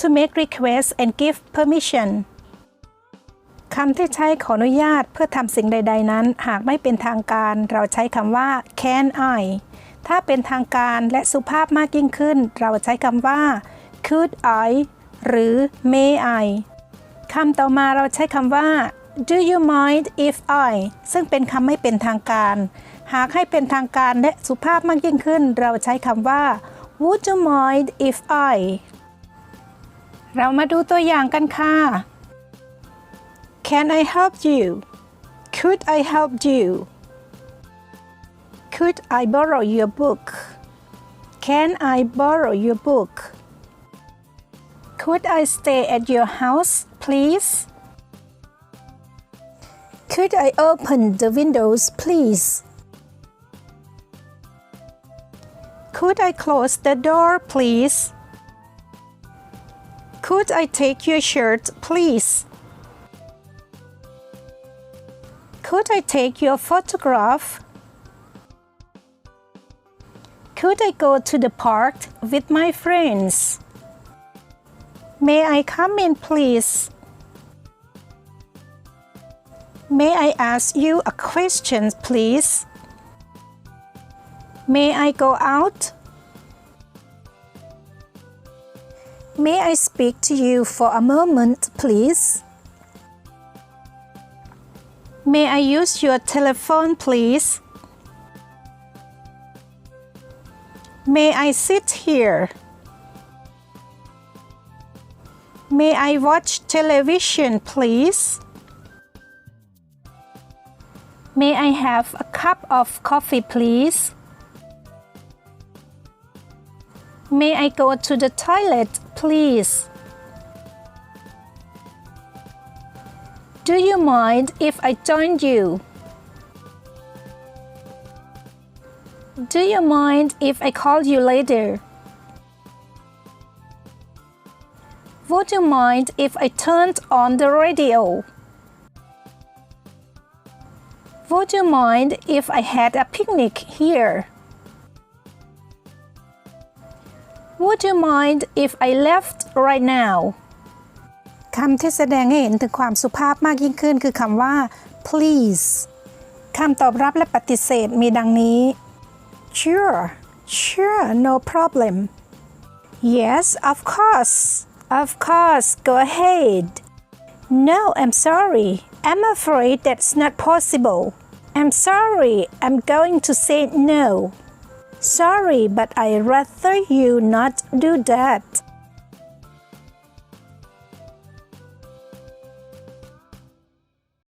to make requests and give permission คำที่ใช้ขออนุญาตเพื่อทำสิ่งใด ๆ นั้น หากไม่เป็นทางการ เราใช้คำว่า can I ถ้าเป็นทางการและสุภาพมากยิ่งขึ้น เราใช้คำว่า could I หรือ may I คำต่อมาเราใช้คำว่า do you mind if I ซึ่งเป็นคำไม่เป็นทางการ หากให้เป็นทางการและสุภาพมากยิ่งขึ้น เราใช้คำว่า would you mind if I เรามาดูตัวอย่างกันค่ะ Can I help you? Could I help you? Could I borrow your book? Can I borrow your book? Could I stay at your house, please? Could I open the windows, please? Could I close the door, please? Could I take your shirt, please? Could I take your photograph? Could I go to the park with my friends? May I come in, please? May I ask you a question, please? May I go out? May I speak to you for a moment, please? May I use your telephone, please? May I sit here? May I watch television, please? May I have a cup of coffee, please? May I go to the toilet, please? Do you mind if I join you? Do you mind if I call you later? Would you mind if I turned on the radio? Would you mind if I had a picnic here? Would you mind if I left right now? คำที่แสดงให้เห็นถึงความสุภาพมากยิ่งขึ้นคือคำว่า please คำตอบรับและปฏิเสธมีดังนี้ sure sure no problem yes of course of course go ahead no I'm sorry I'm afraid that's not possible I'm sorry I'm going to say no sorry but I'd rather you not do that